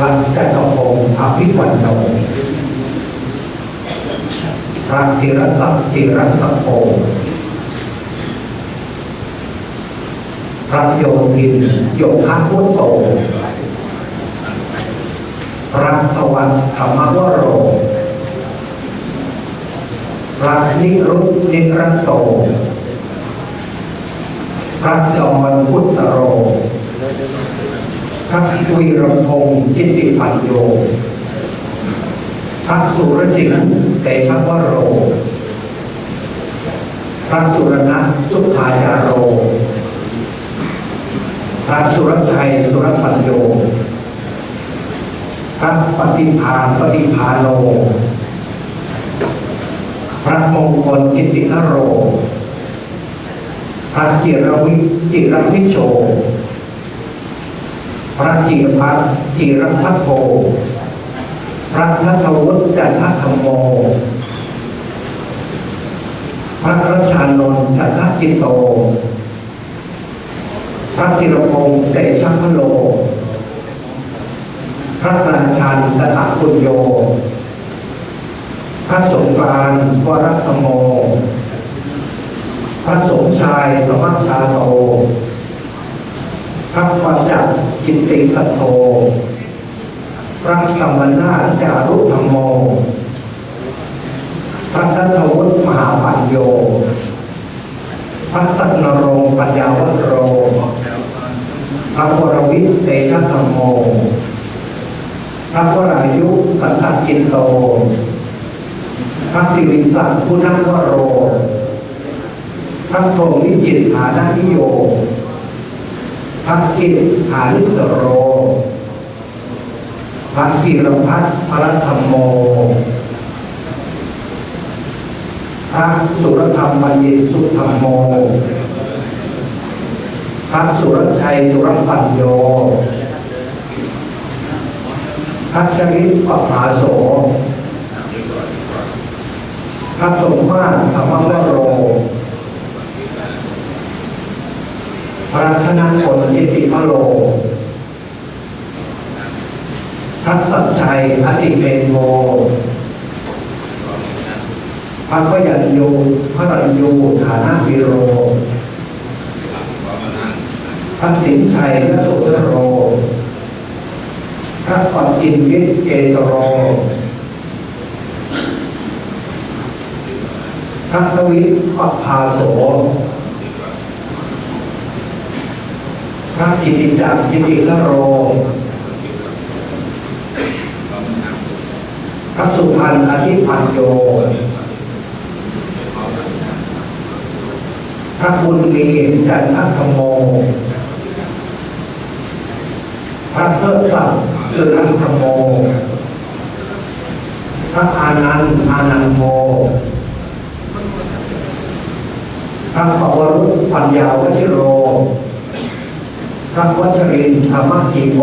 พระจักรพงศ์อภิวันโนพระธีรศักดิ์ธีรศักดิ์โพพระโยธินโยคะพุทโตพระตวันธรรมวโร พระนิรุตนิรัตโต พระจอมพุทธโร พระวีรพงศ์จิตติปัญโยพระสุรสิงห์เตชะวโร พระสุรนัทสุภายาโร พระสุรชัยสุรปัญโย พระปฏิภาณปฏิภาโนพระมงคลกิติคโร พระจิรวิจิรวิโช พระจิรพัฒน์จิรพัฒโทพระทัตวุฒิจันทธรรมโม พระรัชานนท์จันทจิตโต พระจิรพงศ์เตชะพโล พระราชันตถาคุณโย พระสงกรานต์วรัตโม พระสมชายสมัชชาโต พระปัญจัก กิตติสัตโตพระธรรมนาจารุธรรมโม พระนัทวุฒิมหาปัญโย พระสัตนรงปัญญาวัตโร พระวรวิทย์เตชะธรรมโม พระวรายุสันตจิตโต พระสิริศักดิ์คุณัวโร พระพรหมวิจิตฐานานิโย พระกิตฐานิสโร พระกิรพัฒน์พระธรรมโม พระสุรธรรมบัญญิตสุธรรมโม พระสุรชัยสุรปัญโย พระชริตปภาโส พระสมมาตรธรรมวโร พระธนพลยิติพโล พระสัจชัยอติเมโทพระพยัญญูพระรัญญูฐานะวิโร พระสินชัยพระสุทโร พระปัจจินวิทเกสโร พระทวิทย์ปภาโส พระกิติจักรกิติคโร พระสุพรรณอธิพันโยพระบุญมีจันทธรรมโม พระเทิดศักดิ์คือรัธรรมโม พระอานันต์อานันโม พระปวรุปัญญาวชิโร พระวัชรินธรรมกิโก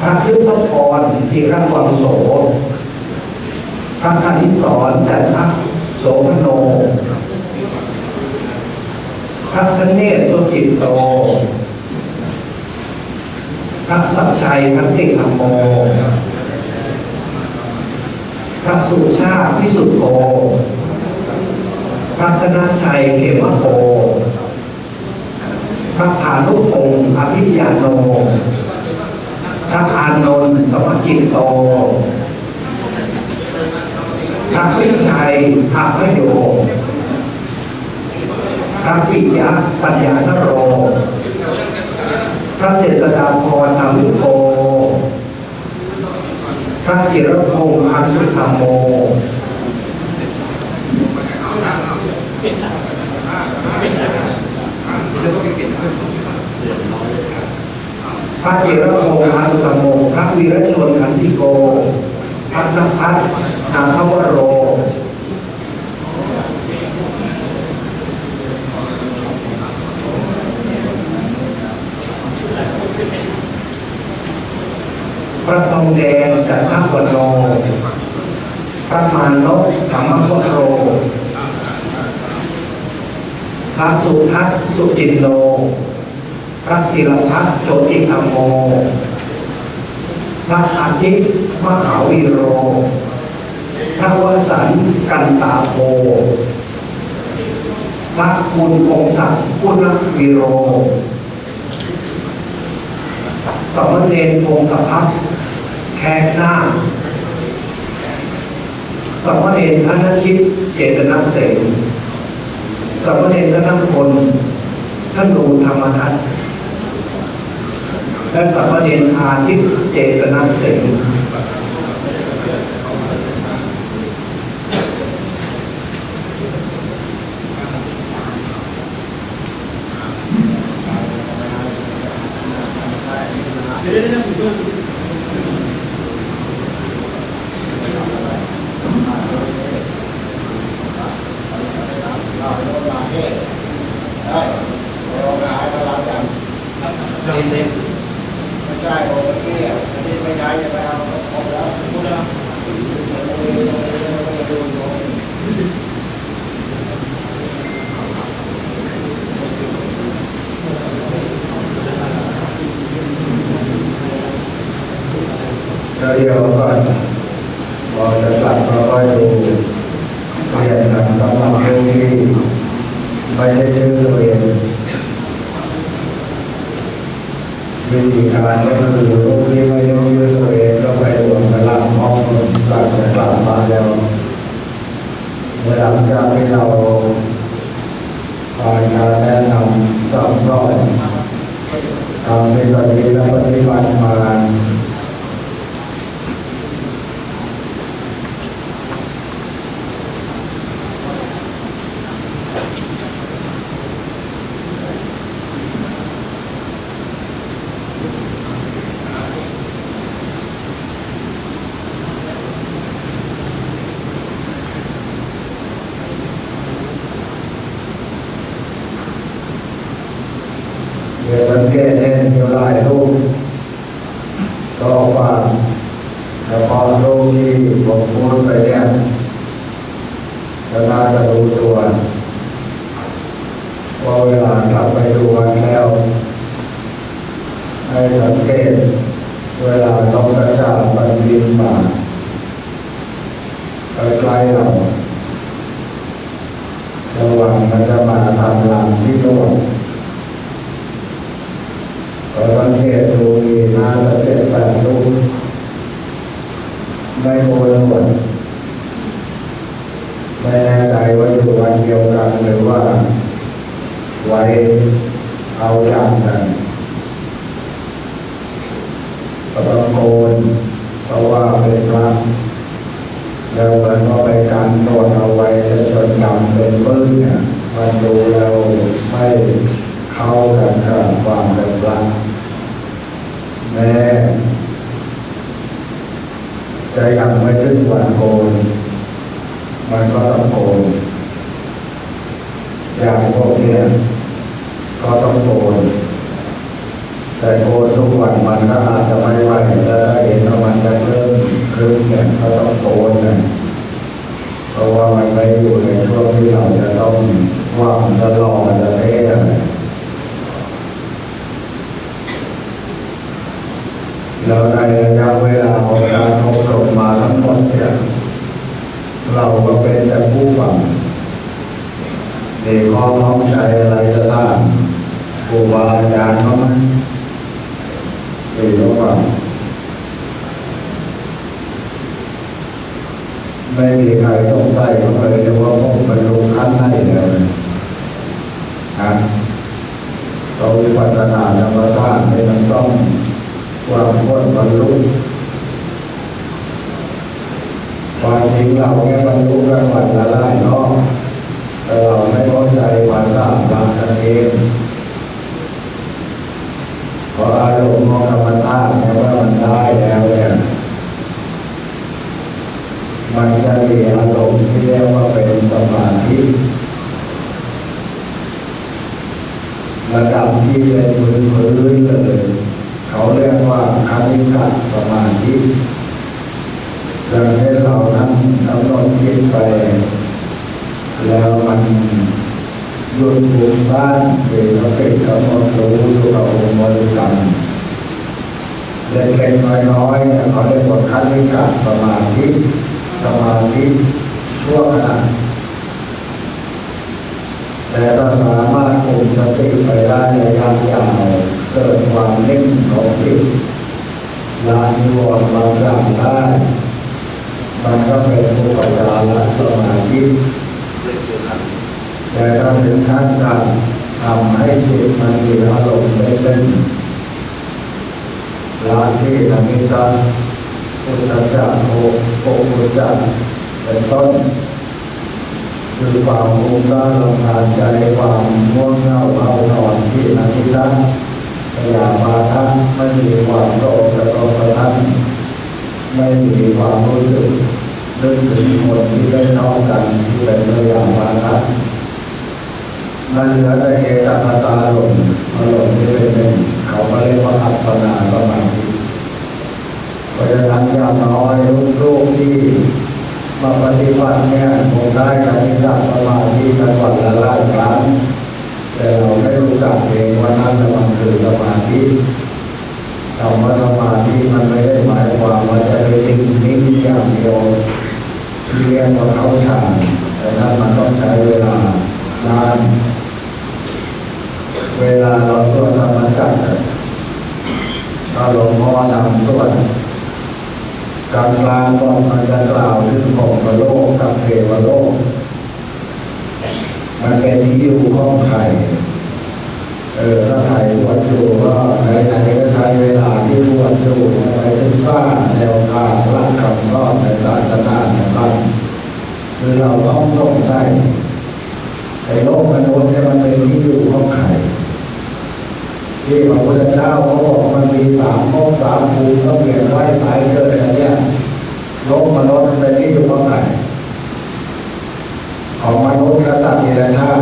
พระยุทธพรธีรวังโส พระคณิสรจันทโสมโน พระคเนศสุจิตโต พระสัจชัยพันเทธรรมโม พระสุชาติพิสุทโธพระธนชัยเขมโก ระพานุพงศ์อภิยาโน พระอานนท์สมกิตโต พระพิชัยภาพโย พระปิยะปัญญาทโร พระเจษฎาพรธรรมิโก พระจิรพงศ์อันสุธรรมโมพระ จิรพงศ์อันสุธรรมโม พระวีรชนขันธิโก พระนภัสนาควโร พระทองแดงจันทวโนพระมานพธรรมวโร พระสุทัศน์สุจินโน พระธีรทัตน์โจติธรรมโม พระอาทิตย์มหาวีโร พระวสันกันตาโพพระคุณคงศักดิ์พุทธวีโร สมณเณรพงศพัฒแขกหน้าสมณเณรธนชิตเจตนาเสน สมณเณรทั้งคนท่านดูธรรมนัสและสมณเณรอาทิตย์เจตนาเสน เราโดนมาเทศได้โรงงานกำลังจัง เล่นเล่น ไม่ใช่โอเมื่อกี้อะอันนี้ไม่ย้ายจะไปเอาครบแล้ว พูดแล้ว แล้วเดี๋ยวก่อนพอจะกลับมาค่อยดูเรียนกันสำหรับผู้ที่ไม่ได้ชื่อตัวเองวิธีการก็คือลูกที่ไม่ได้ชื่อตัวเองก็ไปรวมกันรับห้องกลับจะกลับมาแล้วเมื่อหลังจากที่เราผ่านการแนะนำสอนสอนทำในตอนนี้และปฏิบัติมา เดี๋ยวสังเกตเห็นอยู่หลายรูปก็ว่าแต่พอรูปที่ผมพูดไปเนี่ยจะน่าจะรู้ตัวว่าเวลากลับไปดูวันแล้ว ให้สังเกต เวลาต้องกระจาดปฏิบินมาใกล้ๆเระหว่างมันจะมาทำหลังที่โน่นเระเทศดูมีนาประเจ็ดแปดลูกไม่โกนหมดไม่แน่ใจว่าอยู่วันเดียวกันหรือว่า ไว้เอาอย่างกันก็ต้องโกนเพราะว่าเป็นพระแล้วเหมือนว่าไปการโนดเอาไว้จนดำเป็นปื้นเนี่ยมันดูแล้วไม่เข้ากันกับความเป็นพระ แม่ จะยังไม่ถึงวันโกนมันก็ต้องโกนอย่างพวกเนี้ยก็ต้องโกนแต่โกนทุกวันมันก็อาจจะไม่ไหวแล้วถ้าเห็นว่ามันจะเริ่มครึ่งเนี่ยก็ต้องโกนนะเพราะว่ามันไม่อยู่ในช่วงที่เราจะต้องว่างจะรอจะเทศอะไรแล้วในระยะเวลาของการ มาทั้งเนี่ยเราก็เป็นแต่ผู้ฟังในข้อน้อมใจอะไรก็ตามครูบาอาจารย์เขาไหมเดี๋ยวฟังไม่มีใครต้องใส่เขาเลยเรียกว่าผมบรรลุขั้นไหนแล้วนะเราวิปัสสนาธรรมชาติเนี่ต้องความพ้นบรรลุ ความจริงเราแค่บรรลุกันวันละลายรอบแต่เราไม่เข้าใจวันสาบางกันเองพราอารมณ์ของธรรมชาติเนี่ยว่ามันได้แล้วเนี่ยมันจะมีอารมณ์ที่เรียกว่าเป็นสมาธิระดับที่เป็นพื้นพื้นเลย เขาเรียกว่าคณิกะสมาธิ ดังที่เรานั้นกำหนดคิดไป แล้วมันยุดภูมิบ้านเด็กเราเป็นกำหนดรู้อยู่กับองค์บริกรรมเล็กๆน้อยๆเขาเรียกว่าขั้นวิกาสมาธิสมาธิชั่วขณะแต่เราสามารถคุมสติไปได้ระยะยาวเกิดความนิ่งของจิตลานรวมบางอย่างได้ มันก็เป็นอุปจารสมาธิแต่ถ้าถึงขั้นการทำให้จิตมันมีอารมณ์ไม่เป็นลาที่นมิตาสุตจักโอโอปุจักเป็นต้นคือความมุ่งมั่นลำพานใจความง่วงเหงาเอานอนที่นมิตาพยาบาทะไม่มีความโกรธกระทบกระทั่ง ไม่มีความรู้สึกนึกถึงคนที่ได้นองกันที่เป็นตัวอย่างมาทัดมันเหลือแต่เอกตาตาหลมาหลงที่เป็นหนึ่งเขาก็เรียกว่าอัปปนาสมาธิเพราะฉะนั้นอย่างน้อยลูกๆที่มาปฏิบัติเนี่ยคงได้การนิสัสมาธิกันวันละหลายครั้งแต่เราไม่รู้จักเองว่านั่นมันคือสมาธิ คำว่าสมาธิมันไม่ได้หมายความว่าจะไปนิ่งนิ่งอย่างเดียวที่เรียกว่าเข้าฌานแต่นั้นมันต้องใช้เวลานานเวลาเราสวดธรรมจักรถ้าหลวงพ่อนำสวดกลางกลางก็มันจะกล่าวถึงของพโลกกับเทวโลก มันเป็นที่อยู่ของใครเออถ้าใครบวชอยู่ก็ไหนๆก็ใช้เวลาที่บวชอยู่ไปศึกษาแนวทางหลักคำสอนในศาสนาของเราคือเราต้องสงสัยในโลกมนุษย์เนี่ยมันเป็นที่อยู่ของใครที่พระพุทธเจ้าเขาบอกมันมีสามภพสามภูมิต้องเวียนว่ายตายเกิดอะไรเนี่ย ลกมนุษย์เป็นที่อยู่ของใครของมนุษย์และสัตว์เดรัจฉาน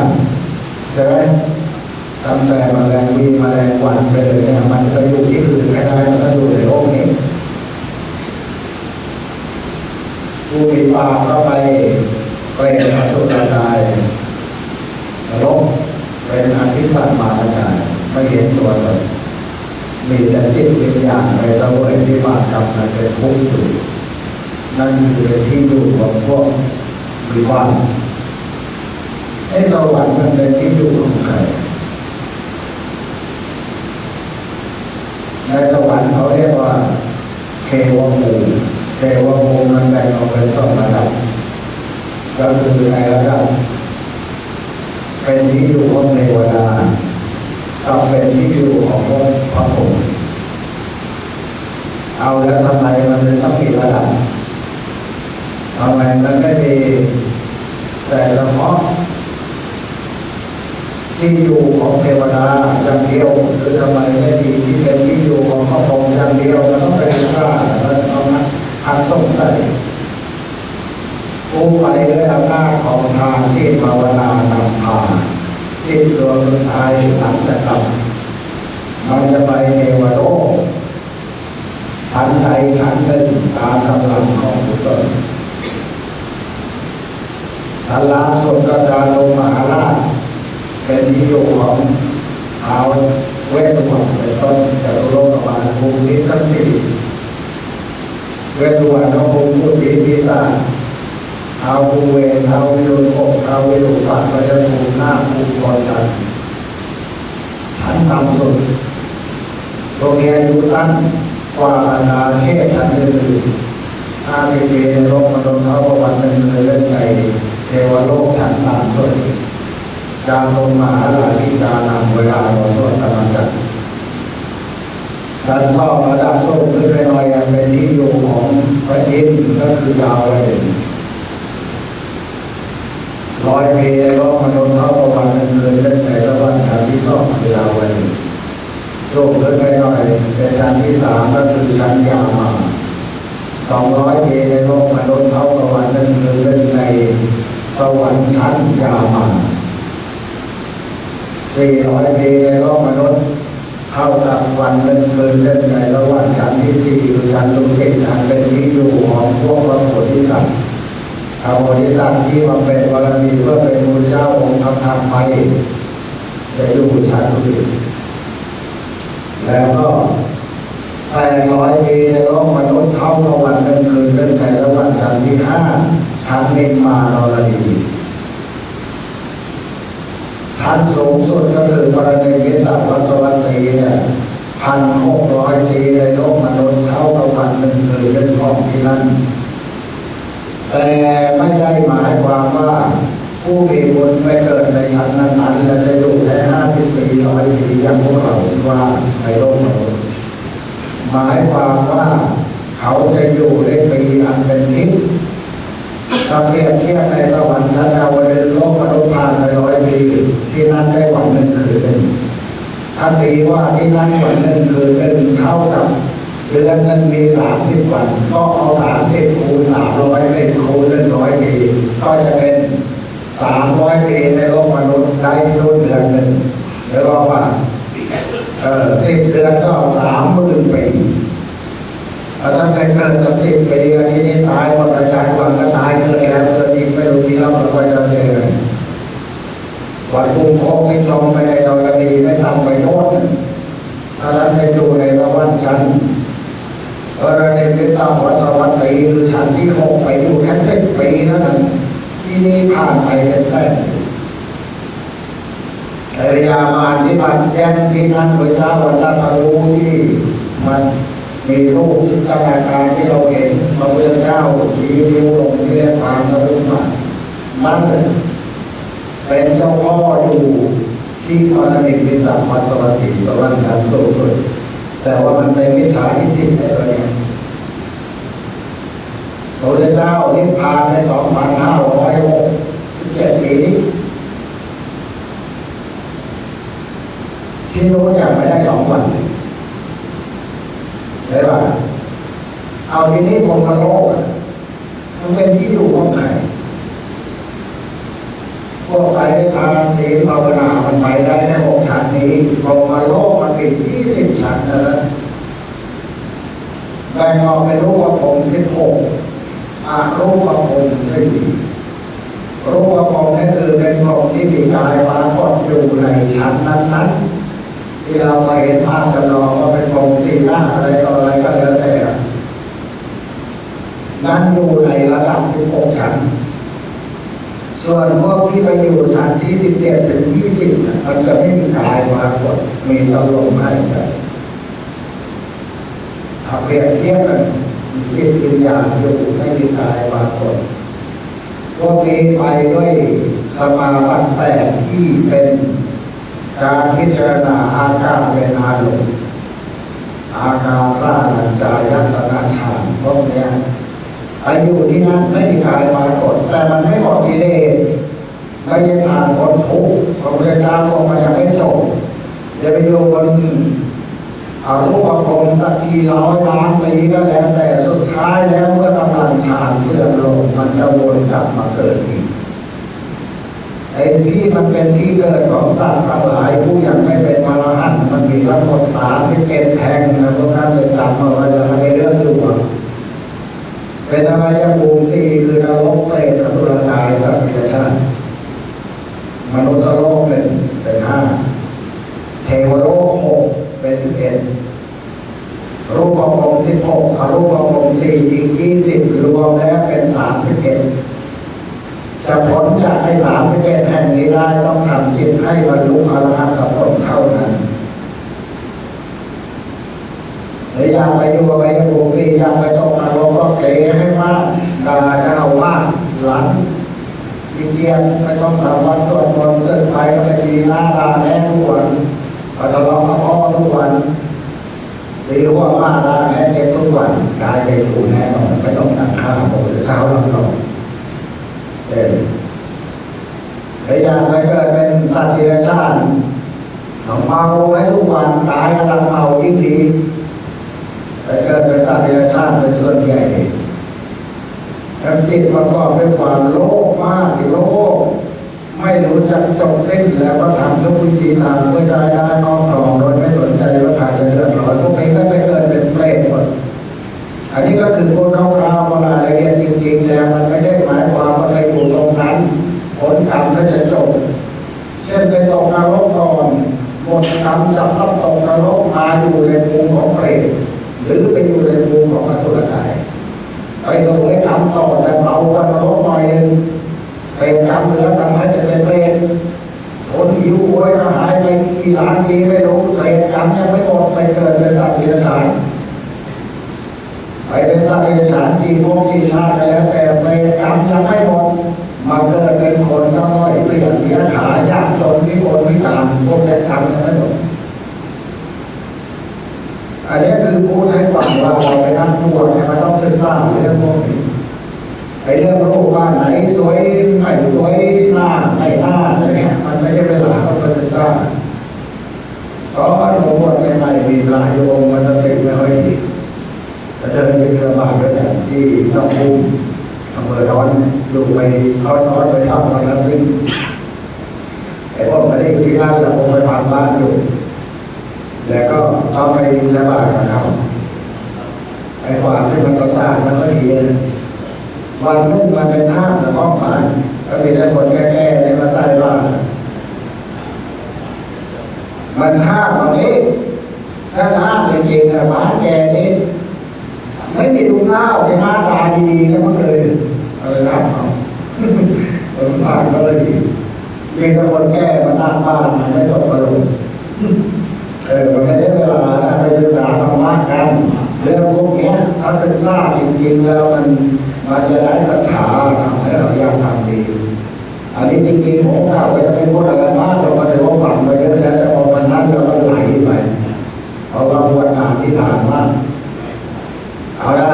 ใช่ไหมตั้งแต่มาแมลงวีมาแมลงวันไปเลยเนี่ยมันจะอยู่ที่อื่นไม่ได้มันก็อยู่ในโลกนี้ผู้มีปากเข้าไปเปรตอสุรกายนรกเป็นอภิสัตมาตกายไม่เห็นตัวตนมีแต่จิตวิญญาณไปเสวยที่บาปกรรมนั้นเป็นทุกข์อยู่ นั่นคือที่อยู่ของพวกวิวาทไอ้สวรรค์มันเป็นที่อยู่ของใครในสวรรค์เขาเรียกว่าเทวภูมิเทวภูมิมันแบ่งออกเป็นสองระดับ ก็คือในระดับ เป็นที่อยู่ของเทวดากับเป็นที่อยู่ของพระพระผมเอาแล้วทำไมมันถึงต้องมีระดับ ทำไมมันไม่มีแต่เฉพาะที่อยู่ของเทวดาอย่างเดียวหรือทำไมไม่ดีที่เป็นที่อยู่ของพระพรหมอย่างเดียวมันต้องเป็นข้ามันต้องอันสงสัยผู้ไปด้วยอำนาจของทานที่ภาวนานำพาที่ตัวสุดท้ายหลังจะกลับมันจะไปเทวโลกทันใดทันหนึ่งตามกำลังของกุศล ทันลาสุดกดาลงมหาราชเป็นที่อยู่ของเอาเวทมนต์เป็นต้นจากโลกบาลภูมิทั้งสี่เวทวันเขาภูมิพุทธิพิตาเอาภูเวทเอาวิรุณอกเอาวิรุปัตไปจะภูมิหน้าภูมิกรกันชั้นต่ำสุดตรงนี้อายุสั้นกว่าบรรดาเทพชั้นอื่นๆห้าสิบปีในโลกมนุษย์เขาประวัติหนึ่งเลยเรื่องใหญ่ เทวโลกชั้นต่ำสุดการลงมาหลายที่การนำเวลาเราสวดธรรมจักรการสอบระดับสูงขึ้นไปหน่อยยังเป็นที่อยู่ของพระอินทร์ก็คือดาวเลยร้อยปีในโลกมนุษย์เขาประมาณหนึ่งคืนเป็นแต่ละวันชั้นที่สองคือดาวเลยสูงขึ้นไปหน่อยเป็นชั้นที่สามก็คือชั้นยามาสองร้อยปีในโลกมนุษย์เขาประมาณหนึ่งคืนเป็นใน สวรรค์ชั้นยามาสี่ร้อยปีในโลกมนุษย์เท่ากับวันหนึ่งคืนเล่นในระหว่างชั้นที่สี่คือชั้นลุกเกตันเป็นที่อยู่ของพวกพระโพธิสัตว์ทำบริษัทที่มาเป็นบารมีเพื่อเป็นมูลเจ้าองค์ธรรมธรรมไปจะอยู่ชั้นสุดแล้วก็แปดร้อยปีในโลกมนุษย์เท่ากับวันหนึ่งคืนเดินในระหว่างชั้นที่ห้า ชั้นเอกมานรดีชั้นสูงสุดก็คือกรณีเวิสัสวัตตีเนี่ยพันหกร้อยปีในโลกมนุษย์เท่ากับวันหนึ่งคืนเดินของที่นั่นแต่ไม่ได้หมายความว่าผู้มีบุญไปเกิดในชั้นนั้นๆและจะอยู่แค่ห้าสิบปีร้อยปีอย่างพวกเราว่าในโลกมนุษย์หมายความว่าเขาจะอยู่ได้ปีอันเป็นทิพย์ ถ้าเปรียบเทียบในสวรรค์ชั้นดาวดึงส์โลกมนุษย์ผ่านไปร้อยปีที่นั่นได้วันหนึ่งคืนหนึ่งถ้าตีว่าที่นั่นวันหนึ่งคืนหนึ่งเท่ากับเดือนหนึงมีสามสิบวัน ก็เอาสามสิบคูณสามร้อยเป็นคูณหนึ่งร้อยปีก็จะเป็นสามร้อยปีในโลกมนุษย์ได้รุ่นเดือนหนึ่งแล้วก็ว่าเออสิบเดือนก็สามหมื่นปีถ้าใครเกิดสักสิบปีอันนี้ตายหมดอาจารย์วันก็ตาย ไม่รู้กี่เรอบก็จะเจอวันพุ่งโค้งไม่ตรงไปในเราดีไม่ทำไปโทษถ้าท่านไปดูในระว่างชั้นเออในเป็นตาวัสวัตตีคือชั้นที่หกไปอยู่แค่สิบปีเท่านั้น ที่นี่ผ่านไปเป็นแสนอริยามานที่มันแจ้งที่นั่นพระเจ้าวันตารู้ที่มันมีรูปจินตนาการที่เราเห็นพระพุทธเจ้าชี้นิ้วลงเรียกความสรุปมา นั่นเป็นเจ้าพ่ออยู่ที่พระนิพพิตาวัสวัตติสวรรค์ชั้นสูงสุดแต่ว่ามันเป็นมิจฉาทิฏฐิในตัวเองพระพุทธเจ้านิพพานในสองพันห้าร้อยหกสิบเจ็ดปีที่รู้จักไม่ได้สองวันได้ป่ะเอาทีนี้พรหมโลกอะมันเป็นที่อยู่ของใคร พวกไปได้ทานศีลภาวนามันไปได้แค่หกชั้นนี้พรหมโลกมันเป็นยี่สิบชั้นนะนะแบ่งออกเป็นรูปภพสิบหกอารูปภพสี่รูปภพนี่คือเป็นภพที่มีกายปรากฏอยู่ในชั้นนั้นๆที่เราไปเห็นภาพจำลองว่าเป็นภพที่หน้าอะไรต่ออะไรก็แล้วแต่นั้นอยู่ในระดับสิบหกชั้น ส่วนพวกที่ไปอยู่ชั้นที่สิบเจ็ดถึงยี่สิบมันจะไม่มีกายปรากฏมีแตลมหายใจถ้าเปรียบเทียบกันจิตวิญญาณอยู่ไม่มีกายปรากฏพวกนี้ไปด้วยสมาบัติแปดที่เป็นการพิจารณาอาการเป็นอารมณ์อาการสร้างจายัตนาฌานพวกนี้ อายุที่นั่นไม่มีกายปรากฏแต่มันไม่หมดกิเลสไม่ใช่ทางคนทุกข์พระพุทธเจ้าบอกมายังไม่จบจะไปอยู่บนอารูปภพสักกี่ร้อยล้านปีก็แล้วแต่สุดท้ายแล้วเมื่อกำลังฌานเสื่อมลงมันจะวนกลับมาเกิดอีกไอ้ที่มันเป็นที่เกิดของสัตว์ทั้งหลายผู้ยังไม่เป็นมรหันมันมีทั้งหมดสามที่เก็บแทงนะพวกท่านจะจำมาว่าจะไม่เเป็นอวัยภูมิที่คือนรกเปรตอสุรกายสัตว์เดรัจฉานมนุษย์โลกหนึ่งเป็นห้าเทวโลกหกเป็นสิบเอ็ดรูปภพสิบหกอรูปภพสี่อีกยี่สิบรวมแล้วเป็นสามสิบเอ็ดจะพ้นจากไอ้สามสิบเอ็ดแห่งนี้ได้ต้องทำจิตให้บรรลุอรหัตผลเท่านั้นหรือยากไปดูไปดูฟรีอยากไปตกนรกก็ เก๋ให้มากดาเจ้าว่าหลังยิ่งเยี่ยมไม่ต้องทำวัดสวดมนต์เสื้อไปก็ไปดีหน้าด่าแม่ทุกวันปัทะเลาะกับพ่อทุกวันตีหัวมาด่าแม่เด็กทุกวันกายเป็นถูแน่นอนไม่ต้องนั่งข้าวหรือเท้าลำลงเออพยายามไปเกิดเป็นสัตว์ที่ไรชาติเมาไว้ทุกวันตายกำลังเมายิ่งดีแต่เกิดเป็นสัตว์เดรัจฉานเป็นส่วนใหญ่ จิตประกอบด้วยความโลภมากโลภไม่รู้จักจบสิ้นแล้วก็ทำทุกวิธีทางเพื่อได้ได้ครอบครองโดยไม่สนใจว่าใครจะเดือดร้อนพวก็ไปเกิดเป็นเปรตหมดอันนี้ก็คือคนคร่าวๆว่ารายละเอียดจริงๆแล้วมันไม่ได้หมายความ ดกรรมจะต้องตกนรกมาอยู่ในภูมิของเปรตหรือไปอยู่ในภูมิของอสุรกายไปตัวเวทกรรมต่อแต่เบากว่านรกหน่อยหนึงเป็นกรรมเหลือทำให้จะเป็นเปรตคนหิวโวยก็หายไปกี่ล้านปีไม่รู้เศษกรรมยังไม่หมดไป เกิดเป็นสัตว์เดรัจฉานไปเป็นสัตว์เดรัจฉานกี่ภพกี่ชาติแล้วแต่ไปกรรมยังไม่หมดมาเกิดเป็นคนก็น้อยเปลี่ยนเลี้ยขายากจนที่คนพิการพวกแต่กรรมยังไม่หมดอันนี้คือพูดให้ฟังว่าเราไปนั่งบวชเนี่ยมันต้องศึกษาเรื่องพวกนี้ไอ้เรื่องรูปบ้านไหนสวยไม่สวยหน้าไม่หน้าอะไรเนี่ยมันไม่ใช่เวลาต้องไปศึกษาเพราะ หลวงพ่อใหม่ๆมีหลายโยมมันจะติดไม่ค่อยดีแล้วเดินไปรือบานก็อย่างที่ต้องภูมิอำเภอร้อนลูกไปเขาร้อนไปทำตอนนั้นซึ่งไอ้พวกมาได้ที่ร้านเราคงไปผ่านบ้านอยู่แล้วก็เอาไประบาดกับเขาไอ้ความที่มันก็สร้างมันก็ดีนะวันนึงมันเป็นห้างแต่ห้องผ่านก็มีแต่คนแก่ๆในมาใต้บ้านมันห้างตรงนี้ ถ้าห้าจริงๆอะบ้านแกนี่ไม่มีลูกเล่าเป็นหน้าตาดีๆแล้วมันเลยเออรับเอาสงสารก็เลยดีมีแต่คนแก้มาตั้งบ้านมันไม่ตกมาลงเออมันไม่ได้เวลาไปศึกษาธรรมะกันเรื่องพวกนี้ถ้าศึกษาจริงๆแล้วมันมันจะได้ศรัทธาทำให้เราอยากทำดีอันนี้จริงๆผมกล่าวไว้เป็นพูดอะไรมากเราก็เลยว่าฝังไปเยอะแล้วแต่พอมันนั้นเราก็ไหลไป ที่ฐานมาเอาละ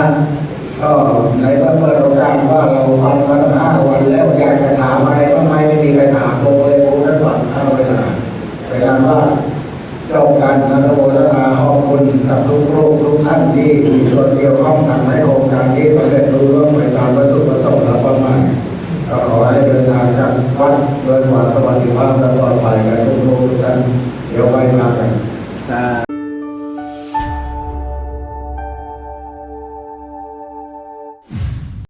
ก็ในเมื่อเปิดโอกาสว่าเราฟังมาตั้งห้าวันแล้ว